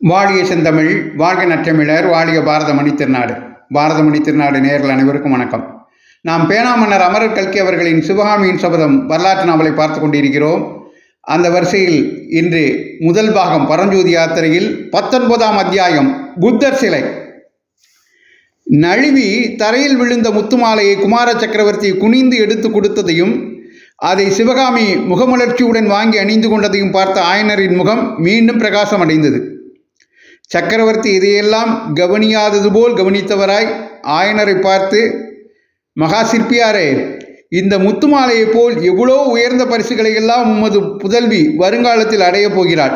வாழிய செந்தமிழ் வாழ்க நற்றமிழர் வாழிய பாரதமணி திருநாடு. பாரதமணி திருநாடு நேர்கள் அனைவருக்கும் வணக்கம். நாம் பேனாமன்னர் அமரர் கல்கி அவர்களின் சிவகாமியின் சபதம் வரலாற்று நாவலை பார்த்து கொண்டிருக்கிறோம். அந்த வரிசையில் இன்று முதல் பாகம் பரஞ்சோதி யாத்திரையில் பத்தொன்பதாம் அத்தியாயம் புத்தர் சிலை. நழுவி தரையில் விழுந்த முத்துமாலையை குமார சக்கரவர்த்தி குனிந்து எடுத்து கொடுத்ததையும் அதை சிவகாமி முகமலர்ச்சியுடன் வாங்கி அணிந்து கொண்டதையும் பார்த்த ஆயனரின் முகம் மீண்டும் பிரகாசம் அடைந்தது சக்கரவர்த்தி இதையெல்லாம் கவனியாதது போல் கவனித்தவராய் ஆயனரை பார்த்து மகா சிற்பியாரே இந்த முத்துமாலையைப் போல் எவ்வளோ உயர்ந்த பரிசுகளை எல்லாம் உமது புதல்வி வருங்காலத்தில் அடையப் போகிறாள்.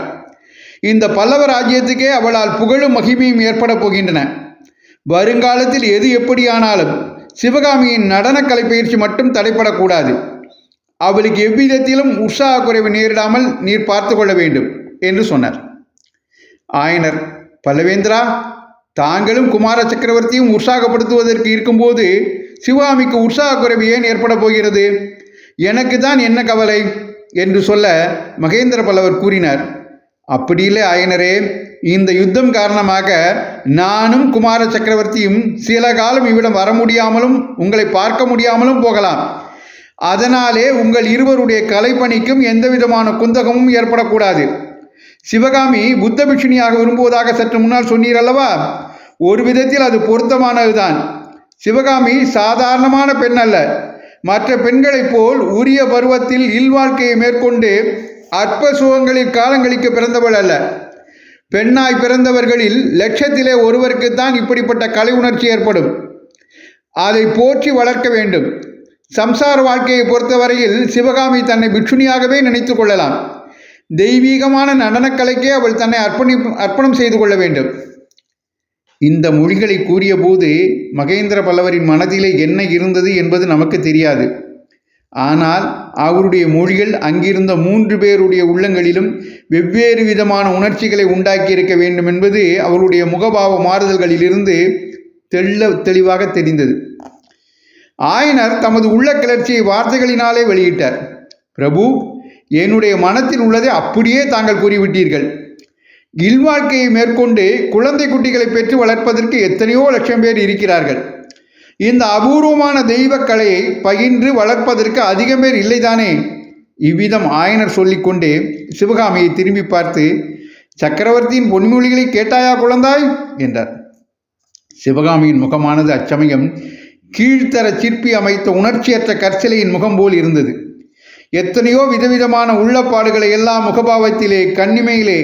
இந்த பல்லவ ராஜ்யத்துக்கே அவளால் புகழும் மகிமையும் ஏற்படப் போகின்றன. வருங்காலத்தில் எது எப்படியானாலும் சிவகாமியின் நடனக்கலை பயிற்சி மட்டும் தடைப்படக்கூடாது. அவளுக்கு எவ்விதத்திலும் உற்சாக குறைவு நேரிடாமல் நீர் பார்த்து கொள்ள வேண்டும் என்று சொன்னார். ஆயனர் பல்லவேந்திரா தாங்களும் குமார சக்கரவர்த்தியும் உற்சாகப்படுத்துவதற்கு இருக்கும்போது சிவாமிக்கு உற்சாக குறைவு ஏன் ஏற்பட போகிறது? எனக்கு தான் என்ன கவலை? என்று சொல்ல மகேந்திர பல்லவர் கூறினார். அப்படி இல்லை ஆயனரே இந்த யுத்தம் காரணமாக நானும் குமார சக்கரவர்த்தியும் சில காலம் இவ்விடம் வர முடியாமலும் உங்களை பார்க்க முடியாமலும் போகலாம். அதனாலே உங்கள் இருவருடைய கலைப்பணிக்கும் எந்த விதமான குந்தகமும் ஏற்படக்கூடாது. சிவகாமி புத்த பிக்ஷுனியாக விரும்புவதாக சற்று முன்னால் சொன்னீர் அல்லவா? ஒரு விதத்தில் அது பொருத்தமானதுதான். சிவகாமி சாதாரணமான பெண் அல்ல. மற்ற பெண்களைப் போல் உரிய பருவத்தில் இல்வாழ்க்கையை மேற்கொண்டு அற்ப சுகங்களில் காலங்களிக்க பிறந்தவள் அல்ல. பெண்ணாய் பிறந்தவர்களில் லட்சத்திலே ஒருவருக்குத்தான் இப்படிப்பட்ட கலை உணர்ச்சி ஏற்படும். அதை போற்றி வளர்க்க வேண்டும். சம்சார வாழ்க்கையை பொறுத்தவரையில் சிவகாமி தன்னை பிக்ஷுனியாகவே நினைத்து கொள்ளலாம். தெய்வீகமான நடனக்கலைக்கே அவள் தன்னை அர்ப்பணி அர்ப்பணம் செய்து கொள்ள வேண்டும். இந்த மொழிகளை கூறியபோது மகேந்திர பல்லவரின் மனதிலே என்ன இருந்தது என்பது நமக்கு தெரியாது. ஆனால் அவருடைய மொழிகள் அங்கிருந்த மூன்று பேருடைய உள்ளங்களிலும் வெவ்வேறு விதமான உணர்ச்சிகளை உண்டாக்கியிருக்க வேண்டும் என்பது அவருடைய முகபாவ மாறுதல்களிலிருந்து தெள்ள தெளிவாக தெரிந்தது. ஆயனர் தமது உள்ள கிளர்ச்சியை வார்த்தைகளினாலே வெளியிட்டார். பிரபு என்னுடைய மனத்தில் உள்ளதை அப்படியே தாங்கள் கூறிவிட்டீர்கள். இல்வாழ்க்கையை மேற்கொண்டு குழந்தை குட்டிகளை பெற்று வளர்ப்பதற்கு எத்தனையோ லட்சம் பேர் இருக்கிறார்கள். இந்த அபூர்வமான தெய்வ கலையை பகிர்ந்து வளர்ப்பதற்கு அதிகம் பேர் இல்லைதானே? இவ்விதம் ஆயனர் சொல்லிக்கொண்டே சிவகாமியை திரும்பி பார்த்து சக்கரவர்த்தியின் பொன்மொழிகளை கேட்டாயா குழந்தாய்? என்றார். சிவகாமியின் முகமானது அச்சமயம் கீழ்த்தர சிற்பி அமைத்த உணர்ச்சியற்ற கற்சிலையின் முகம் போல் இருந்தது. எத்தனையோ விதவிதமான உள்ளப்பாடுகளை எல்லாம் முகபாவத்திலே கண்ணிமையிலே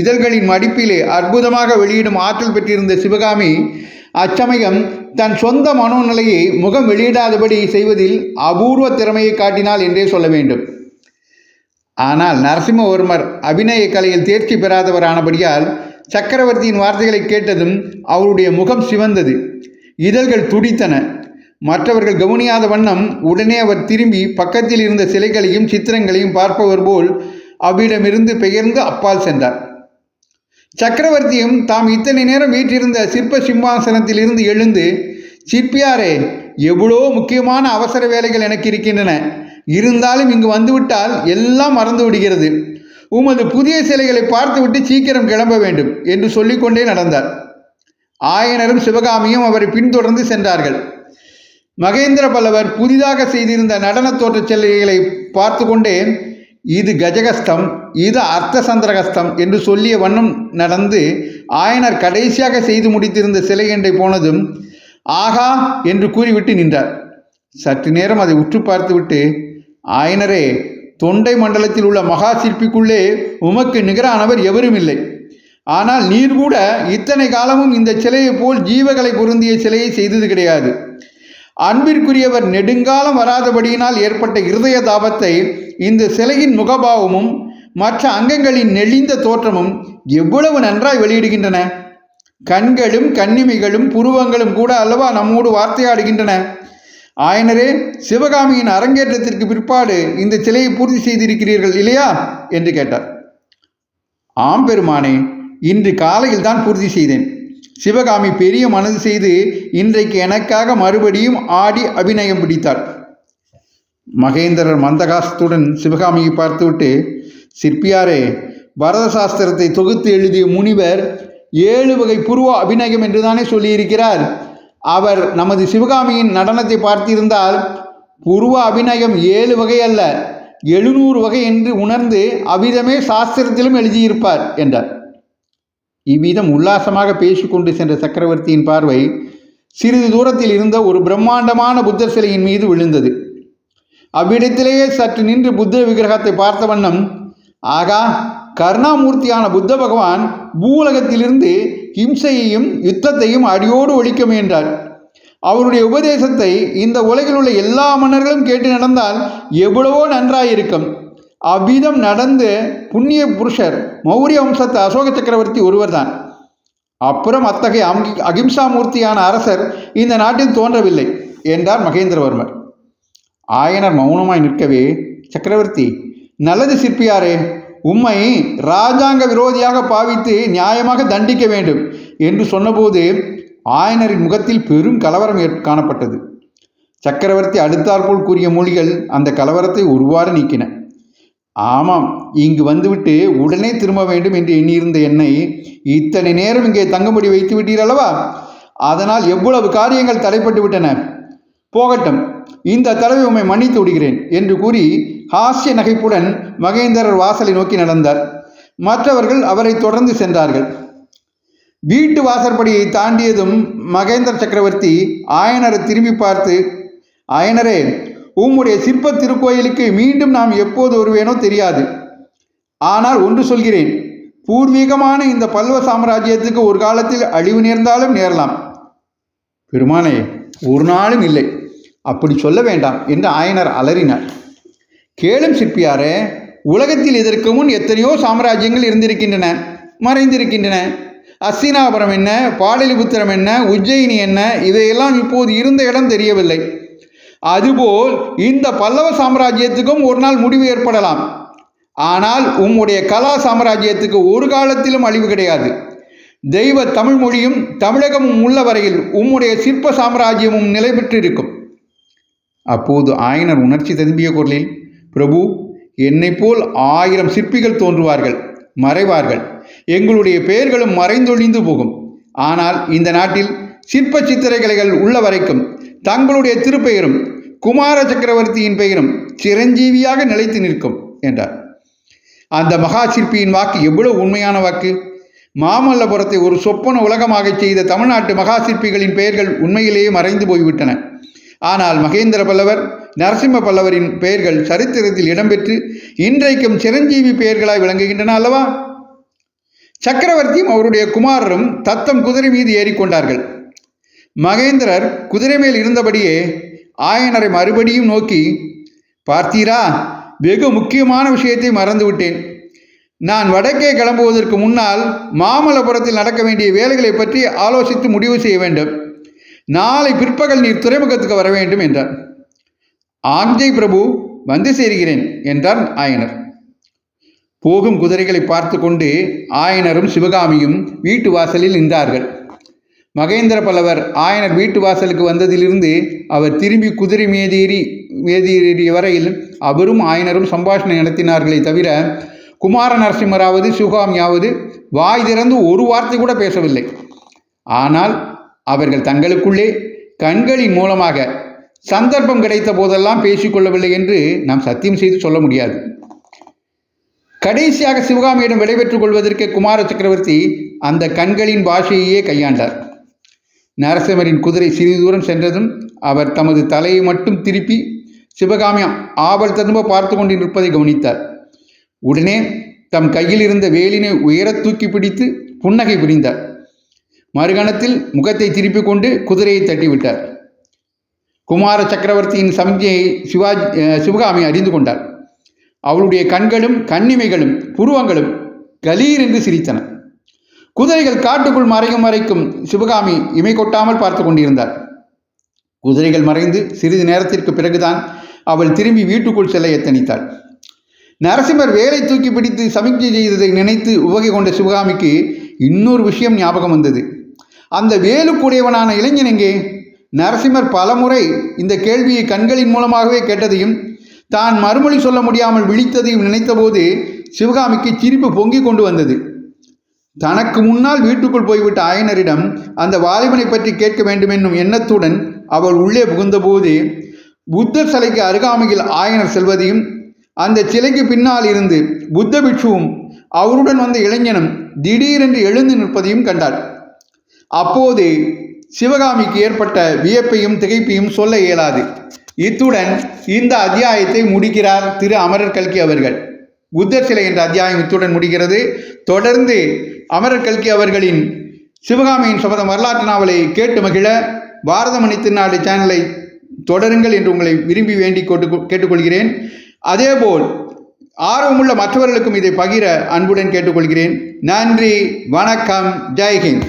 இதழ்களின் மடிப்பிலே அற்புதமாக வெளியிடும் ஆற்றல் பெற்றிருந்த சிவகாமி அச்சமயம் தன் சொந்த மனோநிலையை முகம் வெளியிடாதபடி செய்வதில் அபூர்வ திறமையை காட்டினாள் என்றே சொல்ல வேண்டும். ஆனால் நரசிம்மவர்மர் அபிநய கலையில் தேர்ச்சி பெறாதவரானபடியால் சக்கரவர்த்தியின் வார்த்தைகளை கேட்டதும் அவருடைய முகம் சிவந்தது. இதழ்கள் துடித்தன. மற்றவர்கள் கவனியாத வண்ணம் உடனே அவர் திரும்பி பக்கத்தில் இருந்த சிலைகளையும் சித்திரங்களையும் பார்ப்பவர் போல் அவ்விடமிருந்து பெயர்ந்து அப்பால் சென்றார். சக்கரவர்த்தியும் தாம் இத்தனை நேரம் வீற்றிருந்த சிற்ப சிம்மாசனத்தில் இருந்து எழுந்து சிற்பியாரே எவ்வளோ முக்கியமான அவசர வேலைகள் எனக்கு இருக்கின்றன. இருந்தாலும் இங்கு வந்துவிட்டால் எல்லாம் மறந்து விடுகிறது. உமது புதிய சிலைகளை பார்த்துவிட்டு சீக்கிரம் கிளம்ப வேண்டும் என்று சொல்லிக்கொண்டே நடந்தார். ஆயனரும் சிவகாமியும் அவரை பின்தொடர்ந்து சென்றார்கள். மகேந்திர பல்லவர் புதிதாக செய்திருந்த நடன தோற்ற சிலைகளை பார்த்து கொண்டே இது கஜகஸ்தம் இது அர்த்த சந்திரகஸ்தம் என்று சொல்லிய வண்ணம் நடந்து ஆயனர் கடைசியாக செய்து முடித்திருந்த சிலை என்றை போனதும் ஆகா என்று கூறிவிட்டு நின்றார். சற்று நேரம் அதை உற்று பார்த்துவிட்டு ஆயனரே தொண்டை மண்டலத்தில் உள்ள மகா சிற்பிக்குள்ளே உமக்கு நிகரானவர் எவரும் இல்லை ஆனால் நீர் கூட இத்தனை காலமும் இந்த சிலையை போல் ஜீவகளை பொருந்திய சிலையை செய்தது கிடையாது. அன்பிற்குரியவர் நெடுங்காலம் வராதபடியினால் ஏற்பட்ட இருதய தாபத்தை இந்த சிலையின் முகபாவமும் மற்ற அங்கங்களின் நெளிந்த தோற்றமும் எவ்வளவு நன்றாய் வெளியிடுகின்றன. கண்களும் கண்ணிமைகளும் புருவங்களும் கூட அல்லவா நம்மோடு வார்த்தையாடுகின்றன. ஆயனரே சிவகாமியின் அரங்கேற்றத்திற்கு பிற்பாடு இந்த சிலையை பூர்த்தி செய்திருக்கிறீர்கள் இல்லையா? என்று கேட்டார். ஆம் பெருமானே இன்று காலையில் தான் பூர்த்தி செய்தேன். சிவகாமி பெரிய மனது செய்து இன்றைக்கு எனக்காக மறுபடியும் ஆடி அபிநயம் பிடித்தார் மகேந்திரர் மந்தகாசத்துடன் சிவகாமியை பார்த்துவிட்டு சிற்பியாரே பரத சாஸ்திரத்தை தொகுத்து எழுதிய முனிவர் ஏழு வகை புருவ அபிநயம் என்றுதானே சொல்லியிருக்கிறார். அவர் நமது சிவகாமியின் நடனத்தை பார்த்திருந்தால் புருவ அபிநயம் ஏழு வகை அல்ல எழுநூறு வகை என்று உணர்ந்து அவ்விதமே சாஸ்திரத்திலும் எழுதியிருப்பார் என்றார். இவ்விதம் உல்லாசமாக பேசிக்கொண்டு சென்ற சக்கரவர்த்தியின் பார்வை சிறிது தூரத்தில் இருந்த ஒரு பிரம்மாண்டமான புத்தர் சிலையின் மீது விழுந்தது. அவ்விடத்திலேயே சற்று நின்று புத்த விக்கிரகத்தை பார்த்த வண்ணம் ஆகா கருணாமூர்த்தியான புத்த பகவான் பூலகத்திலிருந்து ஹிம்சையையும் யுத்தத்தையும் அடியோடு ஒழிக்க முயன்றார். அவருடைய உபதேசத்தை இந்த உலகில் உள்ள எல்லா மன்னர்களும் கேட்டு நடந்தால் எவ்வளவோ நன்றாயிருக்கும். அவ்விதம் நடந்து புண்ணிய புருஷர் மௌரிய வம்சத்து அசோக சக்கரவர்த்தி ஒருவர்தான். அப்புறம் அத்தகைய அங்கி அகிம்சாமூர்த்தியான அரசர் இந்த நாட்டில் தோன்றவில்லை என்றார் மகேந்திரவர்மர். ஆயனர் மௌனமாய் நிற்கவே சக்கரவர்த்தி நல்லது சிற்பியாரே உம்மை ராஜாங்க விரோதியாக பாவித்து நியாயமாக தண்டிக்க வேண்டும் என்று சொன்னபோது ஆயனரின் முகத்தில் பெரும் கலவரம் ஏற் காணப்பட்டது. சக்கரவர்த்தி அடுத்தாற்போல் கூறிய மொழிகள் அந்த கலவரத்தை ஒருவாறு நீக்கின. ஆமாம் இங்கு வந்துவிட்டு உடனே திரும்ப வேண்டும் என்று எண்ணியிருந்த என்னை இத்தனை நேரம் இங்கே தங்கும்படி வைத்து விட்டீர் அல்லவா? அதனால் எவ்வளவு காரியங்கள் தலைப்பட்டு விட்டன? போகட்டும் இந்த தடவை உம்மை மன்னித்து விடுகிறேன் என்று கூறி ஹாஸ்ய நகைப்புடன் மகேந்திரர் வாசலை நோக்கி நடந்தார். மற்றவர்கள் அவரை தொடர்ந்து சென்றார்கள். வீட்டு வாசற்படியை தாண்டியதும் மகேந்திர சக்கரவர்த்தி ஆயனரை திரும்பி பார்த்து ஆயனரே உம்முடைய சிற்ப திருக்கோயிலுக்கு மீண்டும் நாம் எப்போது வருவேனோ தெரியாது. ஆனால் ஒன்று சொல்கிறேன் பூர்வீகமான இந்த பல்லவ சாம்ராஜ்யத்துக்கு ஒரு காலத்தில் அழிவு நேர்ந்தாலும் நேரலாம். பெருமானே ஒரு நாளும் இல்லை. அப்படி சொல்ல வேண்டாம் என்று ஆயனர் அலறினார். கேளும் சிற்பியாரே உலகத்தில் இதற்கு முன் எத்தனையோ சாம்ராஜ்யங்கள் இருந்திருக்கின்றன மறைந்திருக்கின்றன. அஸ்தினாபுரம் என்ன பாடலிபுத்திரம் என்ன உஜ்ஜயினி என்ன இதையெல்லாம் இப்போது இருந்த இடம் தெரியவில்லை. அதுபோல் இந்த பல்லவ சாம்ராஜ்யத்துக்கும் ஒரு நாள் முடிவு ஏற்படலாம். ஆனால் உம்முடைய கலா சாம்ராஜ்யத்துக்கு ஒரு காலத்திலும் அழிவு கிடையாது. தெய்வ தமிழ் மொழியும் தமிழகமும் உள்ள வரையில் உம்முடைய சிற்ப சாம்ராஜ்யமும் நிலை பெற்றிருக்கும். அப்போது ஆயனர் உணர்ச்சி ததும்பிய குரலில் பிரபு என்னை போல் ஆயிரம் சிற்பிகள் தோன்றுவார்கள் மறைவார்கள். எங்களுடைய பெயர்களும் மறைந்தொழிந்து போகும். ஆனால் இந்த நாட்டில் சிற்ப சித்திரக்கலைகள் உள்ள வரைக்கும் தங்களுடைய திருப்பெயரும் குமார சக்கரவர்த்தியின் பெயரும் சிரஞ்சீவியாக நிலைத்து நிற்கும் என்றார். அந்த மகா சிற்பியின் வாக்கு எவ்வளவு உண்மையான வாக்கு? மாமல்லபுரத்தை ஒரு சொப்பன உலகமாகச் செய்த தமிழ்நாட்டு மகா சிற்பிகளின் பெயர்கள் உண்மையிலேயே மறைந்து போய்விட்டன. ஆனால் மகேந்திர பல்லவர் நரசிம்ம பல்லவரின் பெயர்கள் சரித்திரத்தில் இடம்பெற்று இன்றைக்கும் சிரஞ்சீவி பெயர்களாய் விளங்குகின்றன அல்லவா? சக்கரவர்த்தியும் அவருடைய குமாரரும் தத்தம் குதிரை மீது ஏறிக்கொண்டார்கள். மகேந்திரர் குதிரை மேல் இருந்தபடியே ஆயனரை மறுபடியும் நோக்கி பார்த்தீரா வெகு முக்கியமான விஷயத்தை மறந்துவிட்டேன். நான் வடக்கே கிளம்புவதற்கு முன்னால் மாமல்லபுரத்தில் நடக்க வேண்டிய வேலைகளை பற்றி ஆலோசித்து முடிவு செய்ய வேண்டும். நாளை பிற்பகல் நீர் துறைமுகத்துக்கு வர வேண்டும் என்றார் ஆஞ்சை பிரபு வந்து சேர்கிறேன் என்றார் ஆயனர். போகும் குதிரைகளை பார்த்து கொண்டு ஆயனரும் சிவகாமியும் வீட்டு வாசலில் நின்றார்கள். மகேந்திர பல்லவர் ஆயனர் வீட்டு வாசலுக்கு வந்ததிலிருந்து அவர் திரும்பி குதிரை மேதேறி மேதேறிய வரையில் அவரும் ஆயனரும் சம்பாஷணை நடத்தினார்களே தவிர குமார நரசிம்மராவது சிவகாமியாவது வாய் திறந்து ஒரு வார்த்தை கூட பேசவில்லை. ஆனால் அவர்கள் தங்களுக்குள்ளே கண்களின் மூலமாக சந்தர்ப்பம் கிடைத்த போதெல்லாம் பேசிக்கொள்ளவில்லை என்று நாம் சத்தியம் செய்து சொல்ல முடியாது. கடைசியாக சிவகாமியிடம் விடைபெற்றுக் கொள்வதற்கு குமார சக்கரவர்த்தி அந்த கண்களின் பாஷையையே கையாண்டார். நரசிம்மரின் குதிரை சிறிது தூரம் சென்றதும் அவர் தமது தலையை மட்டும் திருப்பி சிவகாமி ஆவல் ததும்ப பார்த்து கொண்டு நிற்பதை கவனித்தார். உடனே தம் கையில் இருந்த வேலினை உயரத் தூக்கி பிடித்து புன்னகை புரிந்தார். மறுகணத்தில் முகத்தை திருப்பிக் கொண்டு குதிரையை தட்டிவிட்டார். குமார சக்கரவர்த்தியின் சமிகையை சிவாஜி சிவகாமி அறிந்து கொண்டார் அவளுடைய கண்களும் கண்ணிமைகளும் புருவங்களும் கலீர் என்று சிரித்தன. குதிரைகள் காட்டுக்குள் மறையும் வரைக்கும் சிவகாமி இமை கொட்டாமல் பார்த்து கொண்டிருந்தார் குதிரைகள் மறைந்து சிறிது நேரத்திற்கு பிறகுதான் அவள் திரும்பி வீட்டுக்குள் செல்ல எத்தனித்தாள். நரசிம்மர் வேலை தூக்கி பிடித்து சமிக்ஞை செய்ததை நினைத்து உவகை கொண்ட சிவகாமிக்கு இன்னொரு விஷயம் ஞாபகம் வந்தது. அந்த வேலுக்குடையவனான இளைஞன் எங்கே? நரசிம்மர் பலமுறை இந்த கேள்வியை கண்களின் மூலமாகவே கேட்டதையும் தான் மறுமொழி சொல்ல முடியாமல் விழித்ததையும் நினைத்தபோது சிவகாமிக்கு சிரிப்பு பொங்கி கொண்டு வந்தது. தனக்கு முன்னால் வீட்டுக்குள் போய்விட்ட ஆயனரிடம் அந்த வாலிபனை பற்றி கேட்க வேண்டும் என்னும் எண்ணத்துடன் அவள் உள்ளே புகுந்தபோது புத்தர் சிலைக்கு அருகாமையில் ஆயனர் செல்வதையும் அந்த சிலைக்கு பின்னால் இருந்து புத்த பிட்சுவும் அவருடன் வந்த இளைஞனும் திடீரென்று எழுந்து நிற்பதையும் கண்டாள். அப்போது சிவகாமிக்கு ஏற்பட்ட வியப்பையும் திகைப்பையும் சொல்ல இயலாது. இத்துடன் இந்த அத்தியாயத்தை முடிக்கிறார் திரு அமரர் கல்கி அவர்கள். புத்தர் சிலை என்ற அத்தியாயம் இத்துடன் முடிகிறது. தொடர்ந்து அமரர் கல்கி அவர்களின் சிவகாமியின் சபதம் வரலாற்று நாவலை கேட்டு மகிழ பாரதமணி திருநாடு சேனலை தொடருங்கள் என்று உங்களை விரும்பி வேண்டி கேட்டு கேட்டுக்கொள்கிறேன். அதேபோல் ஆர்வமுள்ள மற்றவர்களுக்கும் இதை பகிர அன்புடன் கேட்டுக்கொள்கிறேன். நன்றி வணக்கம் ஜெய்ஹிந்த்